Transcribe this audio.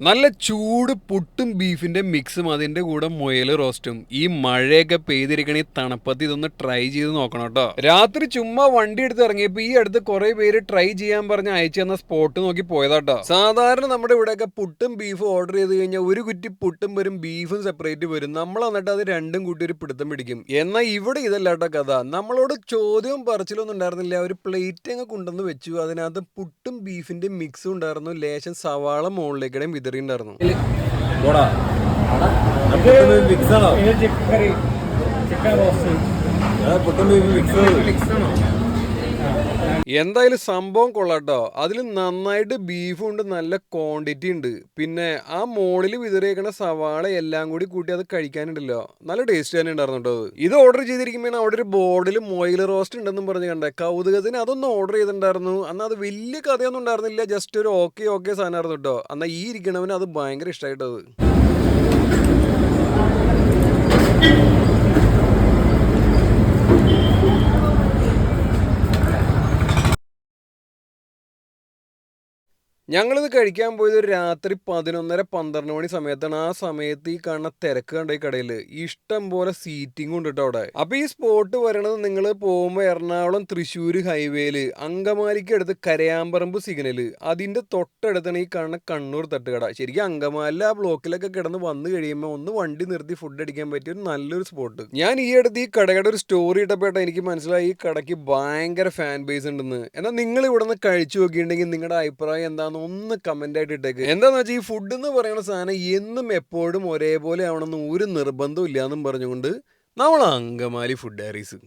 നല്ല ചൂട് പുട്ടും ബീഫിന്റെ മിക്സും അതിന്റെ കൂടെ മുയൽ റോസ്റ്റും ഈ മഴയൊക്കെ പെയ്തിരിക്കണ ഈ തണുപ്പത്ത് ഇതൊന്ന് ട്രൈ ചെയ്ത് നോക്കണം കേട്ടോ. രാത്രി ചുമ്മാ വണ്ടി എടുത്ത് ഇറങ്ങിയപ്പോ ഈ അടുത്ത് കുറെ പേര് ട്രൈ ചെയ്യാൻ പറഞ്ഞ് അയച്ചു തന്ന സ്പോട്ട് നോക്കി പോയതാട്ടോ സാധാരണ നമ്മുടെ ഇവിടെയൊക്കെ പുട്ടും ബീഫും ഓർഡർ ചെയ്ത് കഴിഞ്ഞാൽ ഒരു കുറ്റി പുട്ടും വരും ബീഫും സെപ്പറേറ്റ് വരും. നമ്മൾ എന്നിട്ട് അത് രണ്ടും കൂട്ടി ഒരു പിടുത്തം പിടിക്കും. എന്നാൽ ഇവിടെ ഇതല്ല കേട്ടോ കഥ. നമ്മളോട് ചോദ്യവും പറച്ചിലൊന്നും ഉണ്ടായിരുന്നില്ല. ഒരു പ്ലേറ്റ് അങ്ങ് കൊണ്ടുവന്ന് വെച്ചു. അതിനകത്ത് പുട്ടും ബീഫിന്റെ മിക്സും ഉണ്ടായിരുന്നു. ലേശം സവാള മുകളിലേക്കിടെയും കറി ചിക്കൻ റോസ്റ്റ്. എന്തായാലും സംഭവം കൊള്ളാട്ടോ അതിൽ നന്നായിട്ട് ബീഫും ഉണ്ട് നല്ല ക്വാണ്ടിറ്റി ഉണ്ട്. പിന്നെ ആ മോളിൽ വിതറിയേക്കുന്ന സവാള എല്ലാം കൂടി കൂട്ടി അത് കഴിക്കാനുണ്ടല്ലോ. നല്ല ടേസ്റ്റ് തന്നെ ഉണ്ടായിരുന്നു കേട്ടോ. ഇത് ഓർഡർ ചെയ്തിരിക്കുമ്പോൾ അവിടെ ഒരു ബോർഡിൽ മൊയിൽ റോസ്റ്റ് ഉണ്ടെന്നും പറഞ്ഞ് കണ്ടേ. കൗതുകത്തിന് അതൊന്നും ഓർഡർ ചെയ്തിട്ടുണ്ടായിരുന്നു. അന്ന് അത് വലിയ കഥയൊന്നും ഉണ്ടായിരുന്നില്ല. ജസ്റ്റ് ഒരു ഓക്കെ ഓക്കെ സാധനമായിരുന്നു കേട്ടോ എന്നാൽ ഈ ഇരിക്കണവന് അത് ഭയങ്കര ഇഷ്ടമായിട്ടത് ഞങ്ങളിത് കഴിക്കാൻ പോയത് ഒരു രാത്രി പതിനൊന്നര പന്ത്രണ്ട് മണി സമയത്താണ്. ആ സമയത്ത് ഈ കാണുന്ന തിരക്ക് കണ്ട ഈ കടയിൽ ഇഷ്ടം പോലെ സീറ്റിംഗ് ഉണ്ട് കേട്ടോ അവിടെ. അപ്പൊ ഈ സ്പോട്ട് വരണത് നിങ്ങൾ പോകുമ്പോൾ എറണാകുളം തൃശ്ശൂർ ഹൈവേയിൽ അങ്കമാലിക്ക് അടുത്ത് കരയാമ്പറമ്പ് സിഗ്നൽ അതിന്റെ തൊട്ടടുത്താണ് ഈ കാണുന്ന കണ്ണൂർ തട്ടുകട. ശരിക്കും അങ്കമാലിലെ ആ ബ്ലോക്കിലൊക്കെ കിടന്ന് വന്നു കഴിയുമ്പോൾ ഒന്ന് വണ്ടി നിർത്തി ഫുഡ് അടിക്കാൻ പറ്റിയ ഒരു നല്ലൊരു സ്പോട്ട് ഞാൻ ഈ അടുത്ത് ഈ കടയുടെ ഒരു സ്റ്റോറി ഇട്ടപ്പോട്ടെ എനിക്ക് മനസ്സിലായി ഈ കടയ്ക്ക് ഭയങ്കര ഫാൻ ബേസ് ഉണ്ടെന്ന്. എന്നാൽ നിങ്ങൾ ഇവിടെ നിന്ന് കഴിച്ചു നോക്കിയിട്ടുണ്ടെങ്കിൽ നിങ്ങളുടെ അഭിപ്രായം എന്താണെന്ന് ഒന്ന് കമന്റ് ആയിട്ട് ഇട്ടേക്ക്. എന്താന്ന് വെച്ചാൽ ഈ ഫുഡ് എന്ന് പറയുന്ന സാധനം എന്നും എപ്പോഴും ഒരേപോലെ ആവണമെന്ന് ഒരു നിർബന്ധവും ഇല്ലാന്നും പറഞ്ഞുകൊണ്ട് നമ്മൾ അങ്കമാലി ഫുഡ് ഡയറീസ്